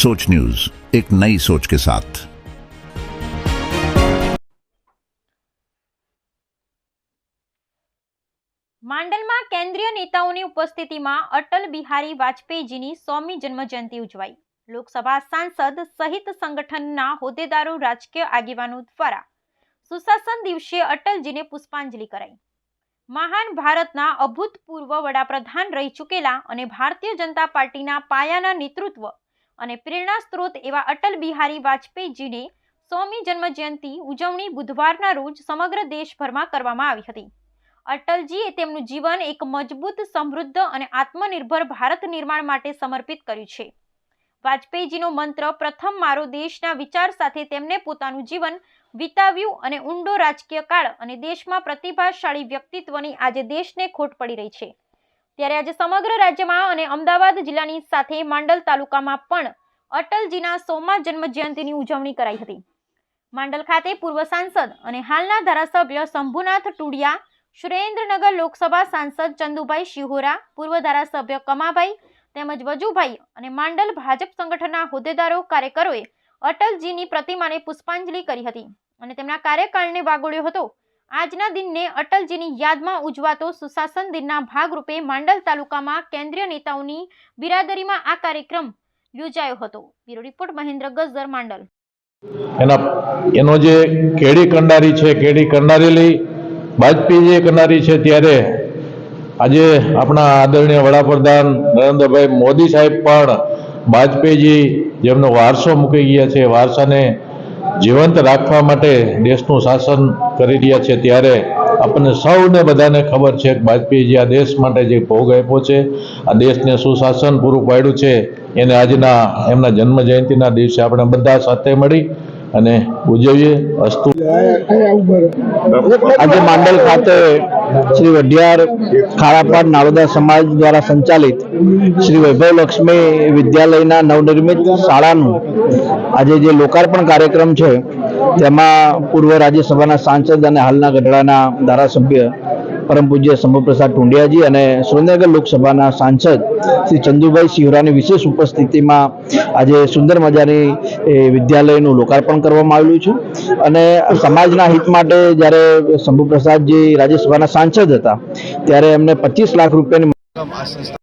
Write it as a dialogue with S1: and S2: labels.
S1: सोच न्यूज एक नई सोच के साथ
S2: માંડલમાં કેન્દ્રીય નેતાઓની ઉપસ્થિતિમાં અટલ બિહારી વાજપેયીજીની સોમી જન્મજયંતિ ઉજવાઈ લોકસભા સાંસદ સહિત સંગઠનના હોદ્દેદારો રાજકીય આગેવાનો દ્વારા સુશાસન દિવસે અટલજીને પુષ્પાંજલિ કરાઈ મહાન ભારતના અભૂતપૂર્વ વડાપ્રધાન રહી ચૂકેલા અને ભારતીય જનતા પાર્ટીના પાયાના નેતૃત્વ અને પ્રેરણા સ્ત્રોત એવા અટલ બિહારી વાજપેયીજીને સોમી જન્મજયંતિ ઉજવણી બુધવારના રોજ સમગ્ર દેશભરમાં કરવામાં આવી હતી. અટલજીએ તેમનું જીવન એક મજબૂત, સમૃદ્ધ અને આત્મનિર્ભર ભારત નિર્માણ માટે સમર્પિત કર્યું છે. વાજપેયીજીનો મંત્ર, પ્રથમ મારો દેશના વિચાર સાથે તેમને પોતાનું જીવન વિતાવ્યું અને ઊંડો રાજકીય કાળ અને દેશમાં પ્રતિભાશાળી વ્યક્તિત્વની આજે દેશને ખોટ પડી રહી છે. ત્યારે આજે સમગ્ર રાજ્યમાં અને અમદાવાદ જિલ્લાની સાથે માંડલ તાલુકામાં પણ અટલજીના સોમા જન્મ જયંતિની ઉજવણી કરાઈ હતી. માંડલ ખાતે પૂર્વ સાંસદ અને હાલના ધારાસભ્ય શંભુનાથ ટુડિયા, સુરેન્દ્રનગર લોકસભા સાંસદ ચંદુભાઈ શિહોરા, પૂર્વ ધારાસભ્ય કમાભાઈ તેમજ વજુભાઈ અને માંડલ ભાજપ સંગઠનના હોદ્દેદારો કાર્યકરોએ અટલજીની પ્રતિમાને પુષ્પાંજલિ કરી હતી અને તેમના કાર્યકાળને વાગોળ્યો હતો. આજના દિનને અટલજીની યાદમાં ઉજવાતો સુશાસન દિનના ભાગરૂપે માંડલ તાલુકામાં કેન્દ્રીય નેતાઓની બિરાદરીમાં આ કાર્યક્રમ યોજાયો હતો. Bureau report Mahendra Gajjar, Mandal.
S3: એના, એનો જે કેડી કંડારી છે, કેડી કંડારેલી લઈ વાજપેયીજીએ કંડારી છે ત્યારે આજે આપણા આદરણીય વડાપ્રધાન નરેન્દ્રભાઈ મોદી સાહેબ પણ વાજપેયીજી જેમનો વારસો મૂકી ગયા છે, વારસાને જીવંત રાખવા માટે દેશનું શાસન કરી રહ્યા છે ત્યારે આપણને સૌને બધાને ખબર છે કે વાજપેયીજી આ દેશ માટે જે ભોગ આપ્યો છે, આ દેશને સુશાસન પૂરું પાડ્યું છે, એને આજના એમના જન્મ જયંતિના દિવસે આપણે બધા સાથે મળી અને ઉજવીએ અસ્તુ.
S4: આજે માંડલ ખાતે શ્રી વઢિયાર ખારાપાડ નારોદા સમાજ દ્વારા સંચાલિત શ્રી વૈભવ લક્ષ્મી વિદ્યાલયના નવનિર્મિત શાળાનું આજે જે લોકાર્પણ કાર્યક્રમ છે, તેમાં પૂર્વ રાજ્યસભાના સાંસદ અને હાલના ગઢડાના ધારાસભ્ય પરમ પૂજ્ય શંભુપ્રસાદ ટુંડિયાજી અને સુરેન્દ્રનગર લોકસભાના સાંસદ શ્રી ચંદુભાઈ સિહોરાની વિશેષ ઉપસ્થિતિમાં આજે સુંદર મજાની વિદ્યાલયનું લોકાર્પણ કરવામાં આવેલું છે. અને સમાજના હિત માટે જ્યારે શંભુપ્રસાદજી રાજ્યસભાના સાંસદ હતા, ત્યારે એમને પચીસ લાખ રૂપિયાની
S5: આ સંસ્થા